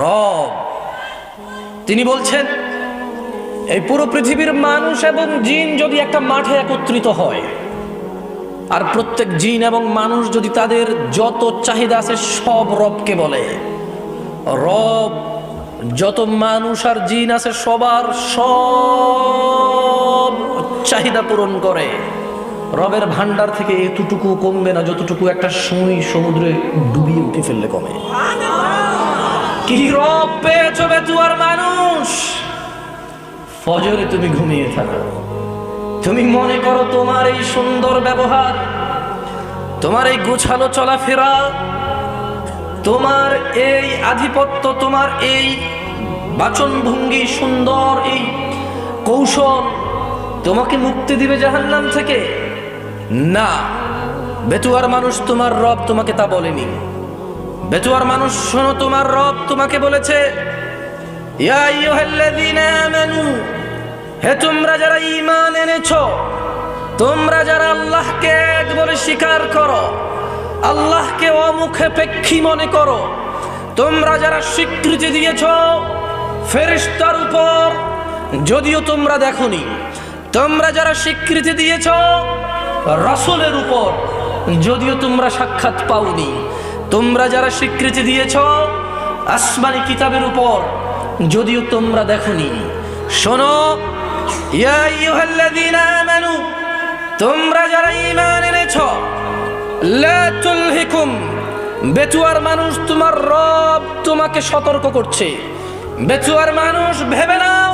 রব। তিনি বলছেন, এই পুরো পৃথিবীর মানুষ এবং জিন যদি একটা মাঠে একত্রিত হয়, আর প্রত্যেক জিন এবং মানুষ যদি তাদের যত চাহিদা আছে সব রবকে বলে, রব যত মানুষ আর জিন আছে সবার সব চাহিদা পূরণ করে। রবের ভান্ডার থেকে এতটুকু কমবে না, যতটুকু একটা সুই সমুদ্রে ডুবিয়ে উঠে ফেললে কমে। কি রব পেয়েছ বেতুয়ার মানুষ? ফজরে তুমি ঘুমিয়ে থাকো। তুমি মনে করো তোমার এই সুন্দর ব্যবহার, তোমার এই গোছালো চলাফেরা, তোমার এই আধিপত্য, তোমার এই বাচন ভঙ্গি সুন্দর এই কৌশল তোমাকে মুক্তি দিবে জাহান্নাম থেকে? না। বেতুয়ার মানুষ তোমার রব তোমাকে তা বলেনি। বেতুয়ার মানুষ, শোনো তোমার রব তোমাকে বলেছে হে তোমরা যারা ঈমান এনেছো, তোমরা যারা আল্লাহকে এক বলে স্বীকার করো, আল্লাহকে অমুখে পেক্ষী মনে করো, তোমরা যারা স্বীকৃতি দিয়েছ, ফেরেশতার উপর, যদিও তোমরা দেখনি, তোমরা যারা স্বীকৃতি দিয়েছ, রাসূলের উপর, যদিও তোমরা সাক্ষাৎ পাওনি তোমরা যারা স্বীকৃতি দিয়েছ, আসমানি কিতাবের উপর, যদিও তোমরা দেখনি। শোনো তোমরা যারা ইমান এনেছ, লা তুলহিকুম বেচুয়ার মানুষ তোমার রব তোমাকে সতর্ক করছে। বেচুয়ার মানুষ ভেবে নাও,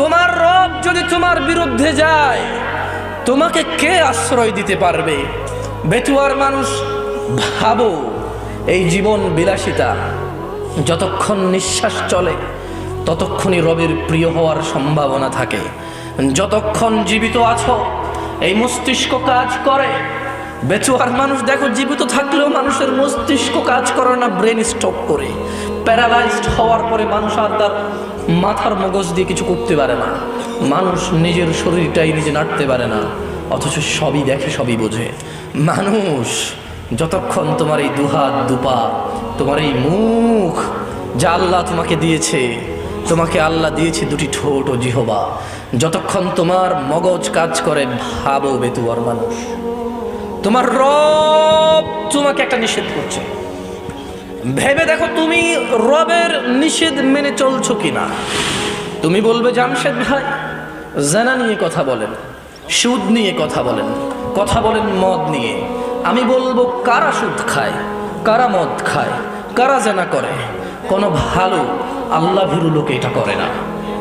তোমার রব যদি তোমার বিরুদ্ধে যায়, তোমাকে কে আশ্রয় দিতে পারবে? বেচুয়ার মানুষ ভাবো, এই জীবন বিলাসিতা, যতক্ষণ নিঃশ্বাস চলে, ততক্ষণই রবের প্রিয় হওয়ার সম্ভাবনা থাকে। যতক্ষণ জীবিত আছো, এই মস্তিষ্ক কাজ করে। বেচুয়ার মানুষ, দেখো, জীবিত থাকলেও মানুষের মস্তিষ্ক কাজ করে না, ব্রেন স্ট্রোক করে। প্যারালাইজড হওয়ার পরে মানুষ আর তার মাথার মগজ দিয়ে কিছু করতে পারে না। মানুষ নিজের শরীরটাই নিজে নাড়তে পারে না, অথচ সবই দেখে, সবই বোঝে। মানুষ যতক্ষণ তোমার এই দুহাত, দুপা, তোমার এই মুখ যা আল্লাহ তোমাকে দিয়েছে, তোমাকে আল্লাহ দিয়েছে দুটি ঠোঁট ও জিহবা, যতক্ষণ তোমার মগজ কাজ করে, ভাবো বেতুয়ার মানুষ। তোমার রব তোমাকে একটা নিষেধ করছে। ভেবে দেখো তুমি রবের নিষেধ মেনে চলছো কিনা। তুমি বলবে, জামশেদ ভাই, জেনা নিয়ে কথা বলেন, সুদ নিয়ে কথা বলেন কথা বলেন মদ নিয়ে। আমি বলব, কারা সুদ খায়, কারা মদ খায়, কারা জেনা করে? কোনো ভালো আল্লাহ ভীরু লোকে এটা করে না।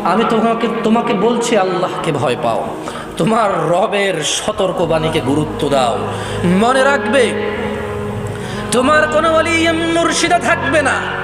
আমি তোমাকে তোমাকে বলছি, আল্লাহকে ভয় পাও। তোমার রবের সতর্কবাণীকে গুরুত্ব দাও। মনে রাখবে, তোমার কোনো অলি মুর্শিদা থাকবে না।